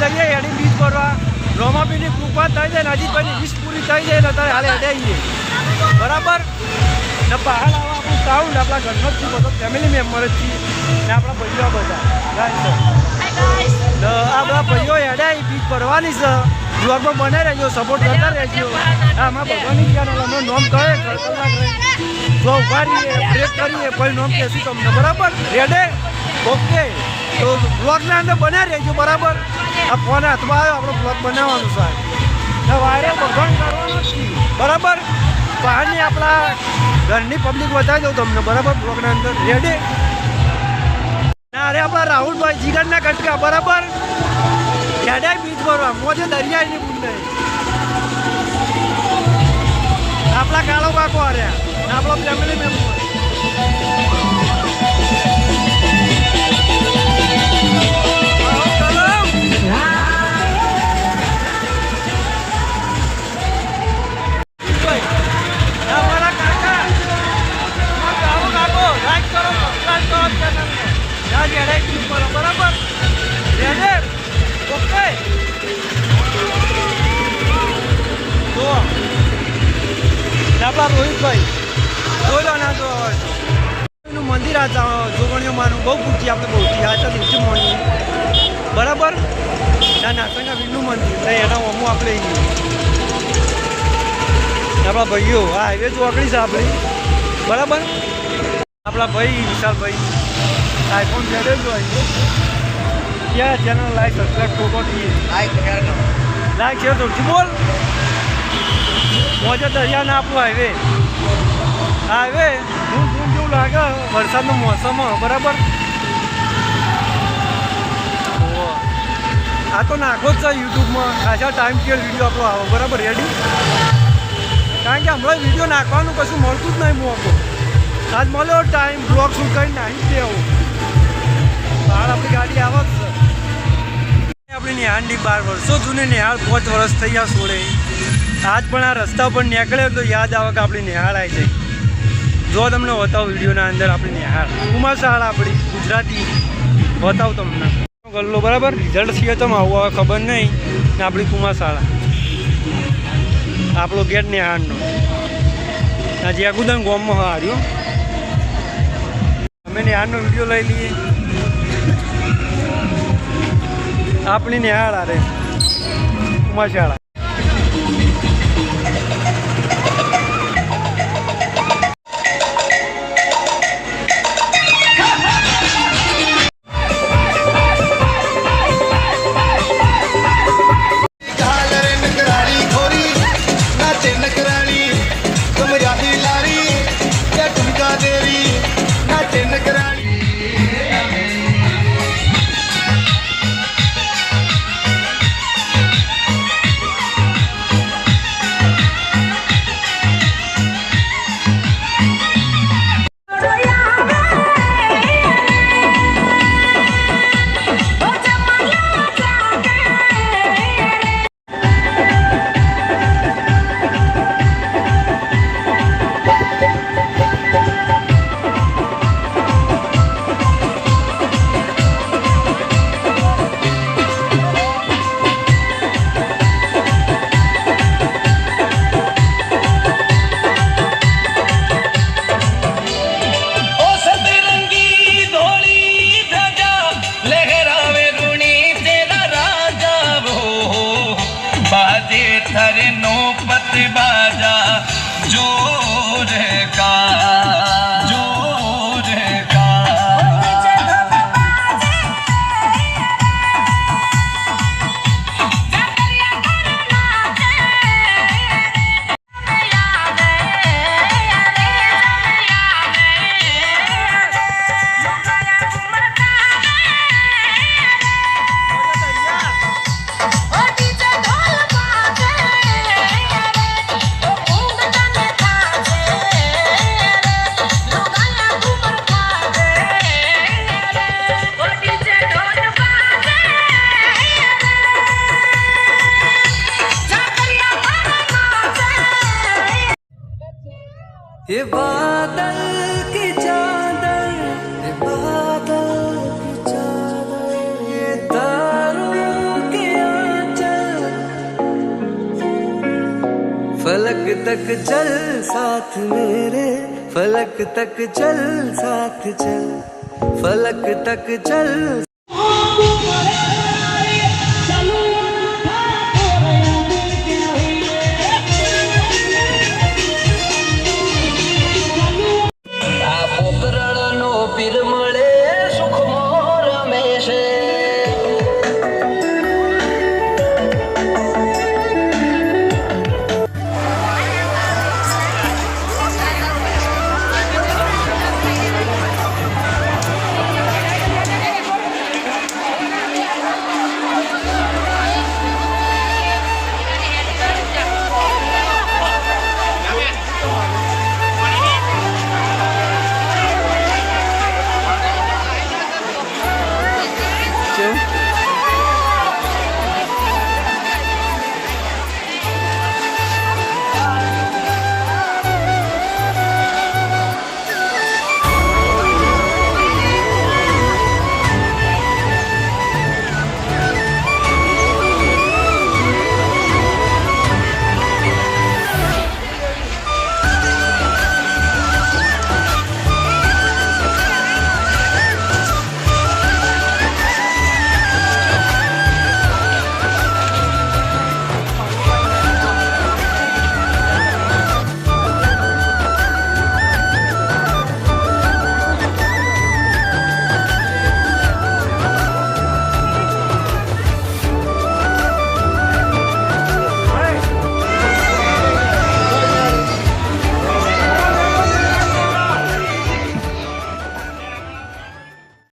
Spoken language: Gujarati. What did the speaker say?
જઈએ એડી બીજ ભરવા. રોમાબીની કૃપા થઈ જાય ને અજીતભાઈની વીસ પૂરી થઈ જાય ને, અત્યારે હાલે અડાઈએ બરાબર? ને બહાર આવા આપણું સાઉન્ડ, આપણા ઘરનો જ બધો ફેમિલી મેમ્બર જ છીએ. ને આપણા ભાઈઓ બધા. આપણા. તો ભાઈઓ એડાઈ બીજ ભરવાની છે. બ્લોગમાં બને રહેજો સપોર્ટ કરતા રહેજો. આમાં ભગવાનની ચેનલ અમે નોમ કહે જો ઊભા રહીએ બ્રેક કરીએ પછી નોમ કહેશું તમને. બરાબર? રેડે ઓકે તો બ્લોગના અંદર બને રહેજો, બરાબર? આ ફોન હાથમાં આવ્યો, આપણો બ્લોગ બનાવવાનું સાહેબ. વાયરલ ભગવાન કરવાનું બરાબર? બહારની આપણા ઘરની પબ્લિક બતાવી દઉં તમને, બરાબર? બ્લોગના અંદર. રેડી અરે આપણા રાહુલભાઈ જીગરના કટકા, બરાબર? ખેડાય બીચ ભરવા. મોજે દરિયાની બુંદે. આપણા કાળો કાકો અરે. આપણો ફેમિલી મેમ્બર પૂછી આપણે બહુથી આ તો દિવસે મોડી બરાબર? ના નાસંગા વીરનું મંદિર ને એના અમું આપણે આપણા ભાઈઓ આ હાઈવે ચોકડી છે આપણી. બરાબર? આપણા ભાઈ વિશાલભાઈ. આઈફોન જેડે જો ક્યાં ચેનલ લાઈક સબસ્ક્રાઈબ ઠોકો છીએ લાઈક શેર તો બોલ. મોજે દરિયા ના આપવું હાઈવે હાઈવે ધૂમ ધૂમ જેવું લાગે વરસાદનો મોસમ બરાબર? આ તો નાખો જ છે યુટ્યુબમાં. ખાસા ટાઈમ કે વીડિયો આપણો આવો, બરાબર રેડી કારણ કે હમણાં વીડિયો નાખવાનું કશું મળતું જ નહીં મોકો આજ મળ્યો ટાઈમ બ્લોગ શું કંઈ નાખી દેવું. બહાર આપણી ગાડી આવે જ છે. આપણી નિહાળની બાર વર્ષો જૂની નિહાળ પાંચ વર્ષ થઈ ગયા સોળે. આજ પણ આ રસ્તા પર નીકળે તો યાદ આવે કે આપણી નિહાળ આવી જાય જો તમને બતાવું વિડીયોના અંદર આપણી નિહાળ. કુમાર શાળા આપણી ગુજરાતી. બતાવું તમને. ગલ્લો, બરાબર? રિઝલ્ટ છીએ તો આવું હવે ખબર નહીં. ને આપણી કુમારશાળા આપણો ગેટ નિહાળનો આ જ્યાગુદાન ગોમમાં હાર્યો અમે નિહાળનો વીડિયો લઈ લઈએ. આપણી નિહાળ આરે કુમાર tragedia. બાજા ये बादल की चादर ये बादल ये तारों के आंचल फलक तक चल साथ मेरे फलक तक चल साथ चल फलक तक चल